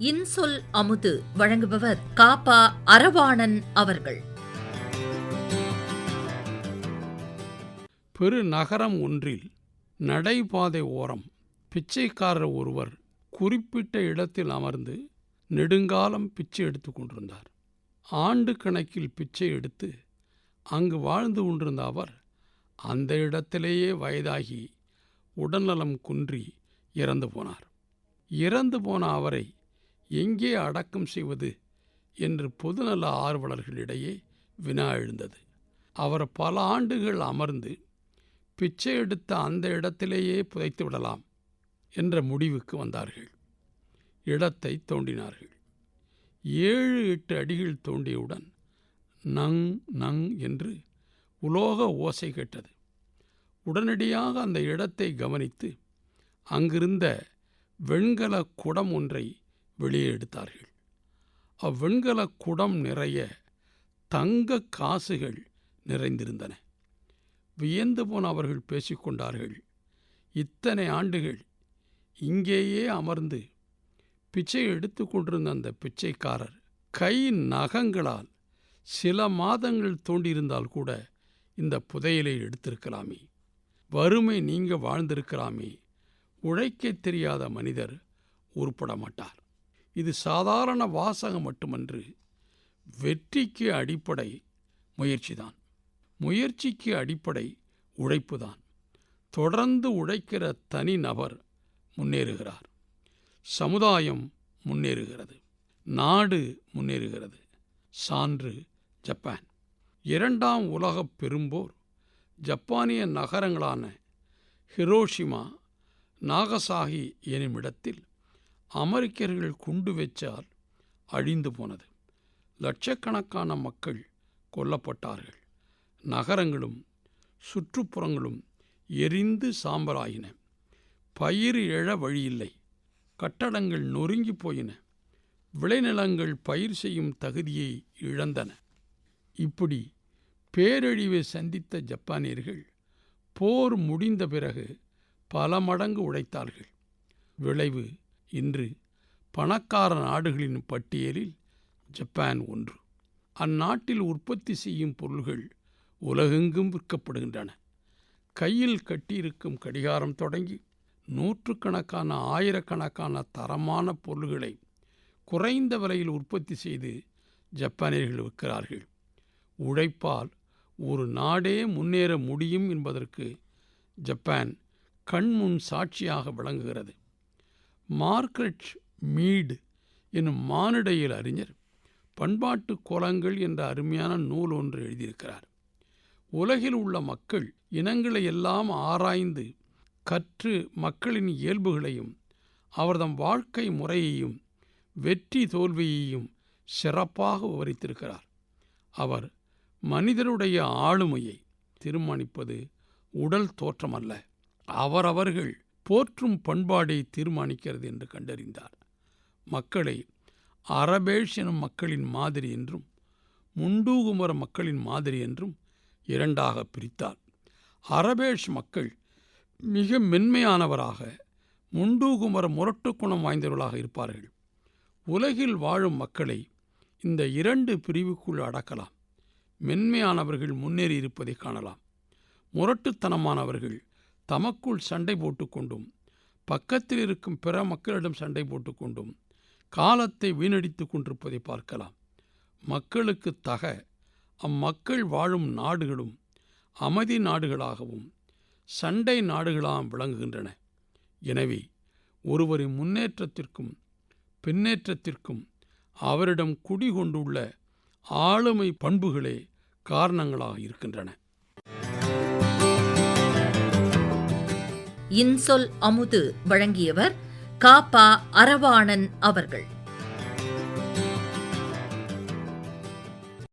இன்சொல் அமுது வழங்குபவர் காப்பா அரவாணன் அவர்கள். பெரு நகரம் ஒன்றில் நடைபாதை ஓரம் பிச்சைக்காரர் ஒருவர் குறிப்பிட்ட இடத்தில் அமர்ந்து நெடுங்காலம் பிச்சை எடுத்து கொண்டிருந்தார். ஆண்டு கணக்கில் பிச்சை எடுத்து அங்கு வாழ்ந்து கொண்டிருந்த அவர் அந்த இடத்திலேயே வயதாகி உடல்நலம் குன்றி இறந்து போனார். இறந்து போன அவரை எங்கே அடக்கம் செய்வது என்று பொதுநல ஆர்வலர்களிடையே வினா எழுந்தது. அவர் பல ஆண்டுகள் அமர்ந்து பிச்சை எடுத்த அந்த இடத்திலேயே புதைத்து விடலாம் என்ற முடிவுக்கு வந்தார்கள். இடத்தை தோண்டினார்கள். ஏழு எட்டு அடிகள் தோண்டியவுடன் நங் நங் என்று உலோக ஓசை கேட்டது. உடனடியாக அந்த இடத்தை கவனித்து அங்கிருந்த வெண்கல குடம் ஒன்றை வெளியே எடுத்தார்கள் அவ்வெண்கல குடம் நிறைய தங்க காசுகள் நிறைந்திருந்தன. வியந்து போன அவர்கள் பேசிக்கொண்டார்கள் இத்தனை ஆண்டுகள் இங்கேயே அமர்ந்து பிச்சை எடுத்து கொண்டிருந்த அந்த பிச்சைக்காரர் கை நகங்களால் சில மாதங்கள் தோண்டியிருந்தால் கூட இந்த புதையலை எடுத்திருக்கலாமே. வறுமை நீங்க வாழ்ந்திருக்கலாமே. உழைக்கத் தெரியாத மனிதர் உருப்பட மாட்டார் இது சாதாரண வாசகம் மட்டுமன்று. வெற்றிக்கு அடிப்படை முயற்சிதான். முயற்சிக்கு அடிப்படை உழைப்பு தான் தொடர்ந்து உழைக்கிற தனி நபர் முன்னேறுகிறார். சமுதாயம் முன்னேறுகிறது. நாடு முன்னேறுகிறது. சான்று ஜப்பான். இரண்டாம் உலகப் பெரும்போர் ஜப்பானிய நகரங்களான ஹிரோஷிமா நாகசாகி எனுமிடத்தில் அமெரிக்கர்கள் குண்டு வச்சால் அழிந்து போனது. லட்சக்கணக்கான மக்கள் கொல்லப்பட்டார்கள். நகரங்களும் சுற்றுப்புறங்களும் எரிந்து சாம்பலாயின. பயிர் எழ வழியில்லை. கட்டடங்கள் நொறுங்கி போயின. விளைநிலங்கள் பயிர் செய்யும் தகுதியை இழந்தன. இப்படி பேரழிவை சந்தித்த ஜப்பானியர்கள் போர் முடிந்த பிறகு பல மடங்கு உழைத்தார்கள். விளைவு இன்று பணக்கார நாடுகளின் பட்டியலில் ஜப்பான் ஒன்று. அந்நாட்டில் உற்பத்தி செய்யும் பொருள்கள் உலகெங்கும் விற்கப்படுகின்றன. கையில் கட்டியிருக்கும் கடிகாரம் தொடங்கி நூற்றுக்கணக்கான ஆயிரக்கணக்கான தரமான பொருள்களை குறைந்த விலையில் உற்பத்தி செய்து ஜப்பானியர்கள் விற்கிறார்கள். உழைப்பால் ஒரு நாடே முன்னேற முடியும் என்பதற்கு ஜப்பான் கண்முன் சாட்சியாக விளங்குகிறது. மார்க்ரெட் மீடு என்னும் மானிடையில் அறிஞர் பண்பாட்டு கோலங்கள் என்ற அருமையான நூல் ஒன்று எழுதியிருக்கிறார். உலகில் உள்ள மக்கள் இனங்களை எல்லாம் ஆராய்ந்து கற்று மக்களின் இயல்புகளையும் அவர்தம் வாழ்க்கை முறையையும் வெற்றி தோல்வியையும் சிறப்பாக விவரித்திருக்கிறார். அவர் மனிதருடைய ஆளுமையை தீர்மானிப்பது உடல் தோற்றமல்ல அவரவர்கள் போற்றும் பண்பாடை தீர்மானிக்கிறது என்று கண்டறிந்தார். மக்களை அரபேஷ் எனும் மக்களின் மாதிரி என்றும் முண்டூகுமர மக்களின் மாதிரி என்றும் இரண்டாக பிரித்தார். அரபேஷ் மக்கள் மிக மென்மையானவராக முண்டூகுமர முரட்டு குணம் வாய்ந்தவர்களாக இருப்பார்கள். உலகில் வாழும் மக்களை இந்த இரண்டு பிரிவுக்குள் அடக்கலாம். மென்மையானவர்கள் முன்னேறி இருப்பதை காணலாம். முரட்டுத்தனமானவர்கள் தமக்குள் சண்டை போட்டுக்கொண்டும் பக்கத்தில் இருக்கும் பிற மக்களிடம் சண்டை போட்டுக்கொண்டும் காலத்தை வீணடித்து கொண்டிருப்பதை பார்க்கலாம். மக்களுக்கு தக அம்மக்கள் வாழும் நாடுகளும் அமைதி நாடுகளாகவும் சண்டை நாடுகளாகவும் விளங்குகின்றன. எனவே ஒருவரின் முன்னேற்றத்திற்கும் பின்னேற்றத்திற்கும் அவரிடம் குடிகொண்டுள்ள ஆளுமை பண்புகளே காரணங்களாக இருக்கின்றன. இன்சொல் அமுது வழங்கியவர் காப்பா அரவாணன் அவர்கள்.